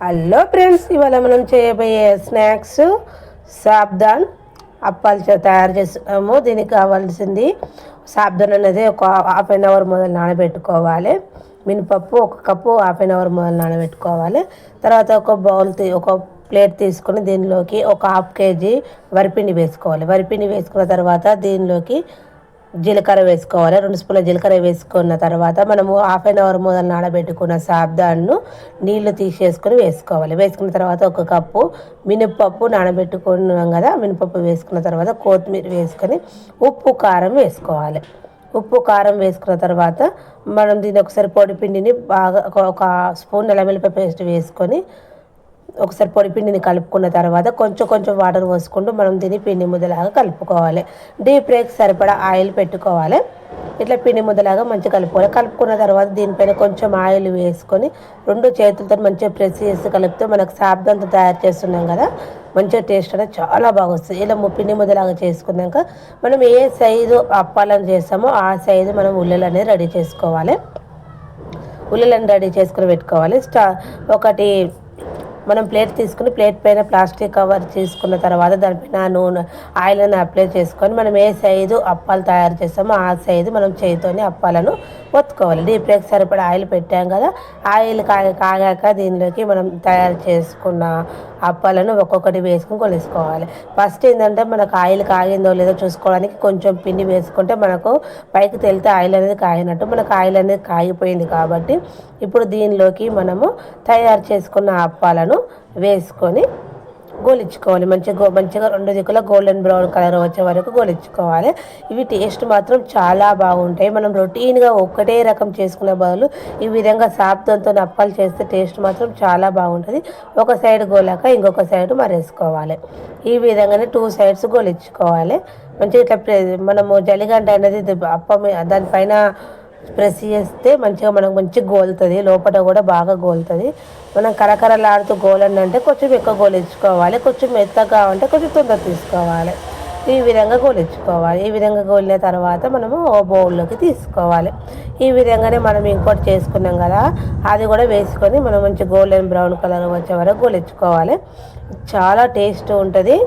Hello friends ఇవాళ మనం చేయబోయే స్నాక్స్ సాబ్దాన్ అప్పాలతో తయారు చేస్తున్నాము దీనికి కావాల్సింది సాబ్దాన్ అనేది ఒక హాఫ్ అన్ అవర్ మొదలు నానబెట్టుకోవాలి. మినపప్పు ఒక కప్పు హాఫ్ అన్ అవర్ మొదలు నానబెట్టుకోవాలి. తర్వాత ఒక బౌల్ ఒక ప్లేట్ తీసుకొని దీనిలోకి ఒక హాఫ్ కేజీ వరిపిండి వేసుకోవాలి. వరిపిండి వేసుకున్న తర్వాత దీనిలోకి జీలకర్ర వేసుకోవాలి. రెండు స్పూన్ల జీలకర్ర వేసుకున్న తర్వాత మనము హాఫ్ అన్ అవర్ మొదలు నానబెట్టుకున్న సాబ్దాన్ను నీళ్ళు తీసేసుకొని వేసుకోవాలి. వేసుకున్న తర్వాత ఒక కప్పు మినపప్పు నానబెట్టుకున్నాం కదా మినపప్పు వేసుకున్న తర్వాత కొత్తిమీర వేసుకొని ఉప్పు కారం వేసుకోవాలి. ఉప్పు కారం వేసుకున్న తర్వాత మనం దీన్ని ఒకసారి పొడి పిండిని బాగా ఒక- ఒక స్పూన్ నల్లమిల్లిపాయ పేస్ట్ వేసుకొని ఒకసారి పొడి పిండిని కలుపుకున్న తర్వాత కొంచెం కొంచెం వాటర్ పోసుకుంటూ మనం దీన్ని పిండి ముద్దలాగా కలుపుకోవాలి. డీప్ ఫ్రైకి సరిపడా ఆయిల్ పెట్టుకోవాలి. ఇట్లా పిండి ముద్దలాగా మంచిగా కలుపుకోవాలి. కలుపుకున్న తర్వాత దీనిపైన కొంచెం ఆయిల్ వేసుకొని రెండు చేతులతో మంచిగా ప్రెస్ చేసి కలుపుతూ మనకు సాబ్దంతో తయారు చేస్తున్నాం కదా మంచిగా టేస్ట్ అనేది చాలా బాగా వస్తుంది. ఇలా పిండి ముద్దలాగా చేసుకున్నాక మనం ఏ సైజు అప్పాలను చేస్తామో ఆ సైజు మనం ఉల్లలు అనేది రెడీ చేసుకోవాలి. ఉల్లిలను రెడీ చేసుకుని పెట్టుకోవాలి. స్టా ఒకటి మనం ప్లేట్ తీసుకుని ప్లేట్ పైన ప్లాస్టిక్ కవర్ తీసుకున్న తర్వాత దానిపైన నూనె ఆయిల్ అని అప్లై చేసుకొని మనం ఏ సైజు అప్పాలు తయారు చేస్తామో ఆ సైజు మనం చేతితోనే అప్పాలను ఒత్తుకోవాలి డీప్ ఫ్రైకి సరిపడా ఆయిల్ పెట్టాం కదా ఆయిల్ కాగా కాగాక దీనిలోకి మనం తయారు చేసుకున్న అప్పాలను ఒక్కొక్కటి వేసుకుని కొలుసుకోవాలి ఫస్ట్ ఏంటంటే మనకు ఆయిల్ కాగిందో లేదో చూసుకోవడానికి కొంచెం పిండి వేసుకుంటే మనకు పైకి తెలితే ఆయిల్ అనేది కాగినట్టు మనకు ఆయిల్ అనేది కాగిపోయింది కాబట్టి ఇప్పుడు దీనిలోకి మనము తయారు చేసుకున్న అప్పాలను వేసుకొని గోలించుకోవాలి. మంచిగా మంచిగా రెండు దిక్కుల గోల్డెన్ బ్రౌన్ కలర్ వచ్చే వరకు గోలించుకోవాలి. ఇవి టేస్ట్ మాత్రం చాలా బాగుంటాయి. మనం రొటీన్గా ఒక్కటే రకం చేసుకునే బదులు ఈ విధంగా సాప్తంతో అప్పాలు చేస్తే టేస్ట్ మాత్రం చాలా బాగుంటుంది. ఒక సైడ్ గోలాక ఇంకొక సైడ్ మరేసుకోవాలి. ఈ విధంగానే టూ సైడ్స్ గోలించుకోవాలి. మంచిగా ఇట్లా మనము జలిగంట అనేది ఇది అప్పం దానిపైన ప్రెస్ చేస్తే మంచిగా మనకు మంచిగా గోలుతుంది. లోపల కూడా బాగా గోలుతుంది. మనం కరకరలాడుతూ గోలండి అంటే కొంచెం ఎక్కువ గోలించుకోవాలి కొంచెం మెత్తగా కావాలంటే కొంచెం తొందర తీసుకోవాలి. ఈ విధంగా గోలించుకోవాలి ఈ విధంగా గోలిన తర్వాత మనము ఓ బౌల్లోకి తీసుకోవాలి. ఈ విధంగానే మనం ఇంకోటి చేసుకున్నాం కదా అది కూడా వేసుకొని మనం మంచి గోల్డెన్ బ్రౌన్ కలర్ వచ్చే వరకు గోలించుకోవాలి చాలా టేస్ట్ ఉంటుంది.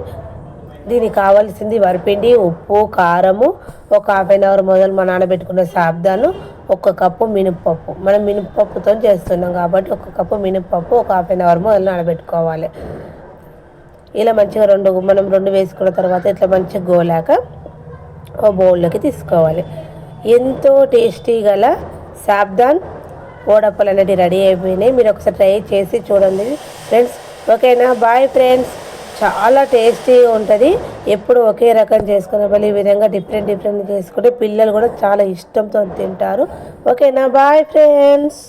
దీనికి కావాల్సింది వరిపిండి ఉప్పు కారము ఒక హాఫ్ అన్ అవర్ మొదలు మా నానబెట్టుకున్న సాబ్దాను ఒక కప్పు మినపప్పు మనం మినపప్పుతో చేస్తున్నాం కాబట్టి ఒక కప్పు మినపప్పు ఒక హాఫ్ అన్ అవర్ మొదలు నానబెట్టుకోవాలి. ఇలా మంచిగా రెండు మనం రెండు వేసుకున్న తర్వాత ఇట్లా మంచిగా గోలాక ఓ బౌల్లోకి తీసుకోవాలి. ఎంతో టేస్టీ గల సాబ్దాన్ ఓడప్పలు అనేటివి రెడీ అయిపోయినాయి. మీరు ఒకసారి ట్రై చేసి చూడండి. ఫ్రెండ్స్ ఓకేనా? బాయ్ ఫ్రెండ్స్ చాలా టేస్టీగా ఉంటుంది. ఎప్పుడు ఒకే రకం చేసుకునే బదులు ఈ విధంగా డిఫరెంట్ డిఫరెంట్ చేసుకుంటే పిల్లలు కూడా చాలా ఇష్టంతో తింటారు. ఓకేనా బాయ్ ఫ్రెండ్స్